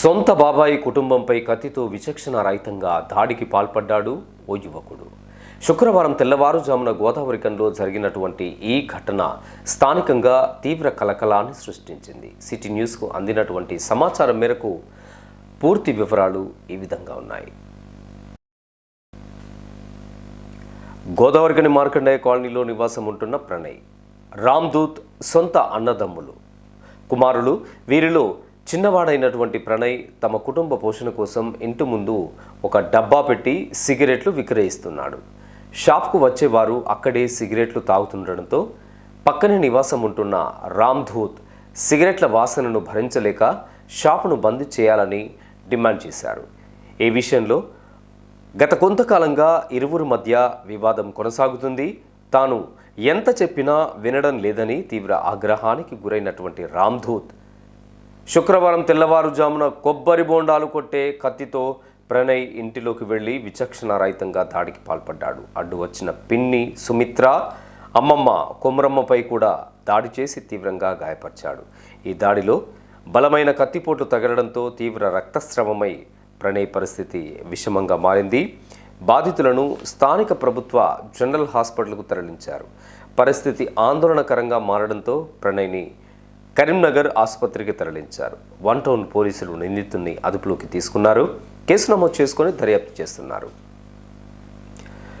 సొంత బాబాయి కుటుంబంపై కత్తితో విచక్షణ రహితంగా దాడికి పాల్పడ్డాడు ఓ యువకుడు. శుక్రవారం తెల్లవారుజామున గోదావరికంలో జరిగినటువంటి ఈ ఘటన స్థానికంగా తీవ్ర కలకలాన్ని సృష్టించింది. సిటీ న్యూస్కు అందినటువంటి సమాచారం మేరకు పూర్తి వివరాలు ఈ విధంగా ఉన్నాయి. గోదావరికని మార్కండేయ కాలనీలో నివాసం ఉంటున్న ప్రణయ్ రామ్దూత్ సొంత అన్నదమ్ములు. కుమారులు వీరిలో చిన్నవాడైనటువంటి ప్రణయ్ తమ కుటుంబ పోషణ కోసం ఇంటి ముందు ఒక డబ్బా పెట్టి సిగరెట్లు విక్రయిస్తున్నాడు. షాప్కు వచ్చేవారు అక్కడే సిగరెట్లు తాగుతుండడంతో పక్కనే నివాసం ఉంటున్న రామ్ధూత్ సిగరెట్ల వాసనను భరించలేక షాపును బంద్ చేయాలని డిమాండ్ చేశారు. ఈ విషయంలో గత కొంతకాలంగా ఇరువురు మధ్య వివాదం కొనసాగుతుంది. తాను ఎంత చెప్పినా వినడం లేదని తీవ్ర ఆగ్రహానికి గురైనటువంటి రామ్ధూత్ శుక్రవారం తెల్లవారుజామున కొబ్బరి బోండాలు కొట్టే కత్తితో ప్రణయ్ ఇంటిలోకి వెళ్ళి విచక్షణారహితంగా దాడికి పాల్పడ్డాడు. అడ్డు వచ్చిన పిన్ని సుమిత్ర అమ్మమ్మ కొమరమ్మపై కూడా దాడి చేసి తీవ్రంగా గాయపరిచాడు. ఈ దాడిలో బలమైన కత్తిపోట్లు తగలడంతో తీవ్ర రక్తస్రావమై ప్రణయ్ పరిస్థితి విషమంగా మారింది. బాధితులను స్థానిక ప్రభుత్వ జనరల్ హాస్పిటల్కు తరలించారు. పరిస్థితి ఆందోళనకరంగా మారడంతో ప్రణయ్ని కరీంనగర్ ఆసుపత్రికి తరలించారు. వన్ టౌన్ పోలీసులు నిందితుడిని అదుపులోకి తీసుకున్నారు. కేసు నమోదు చేసుకుని దర్యాప్తు చేస్తున్నారు.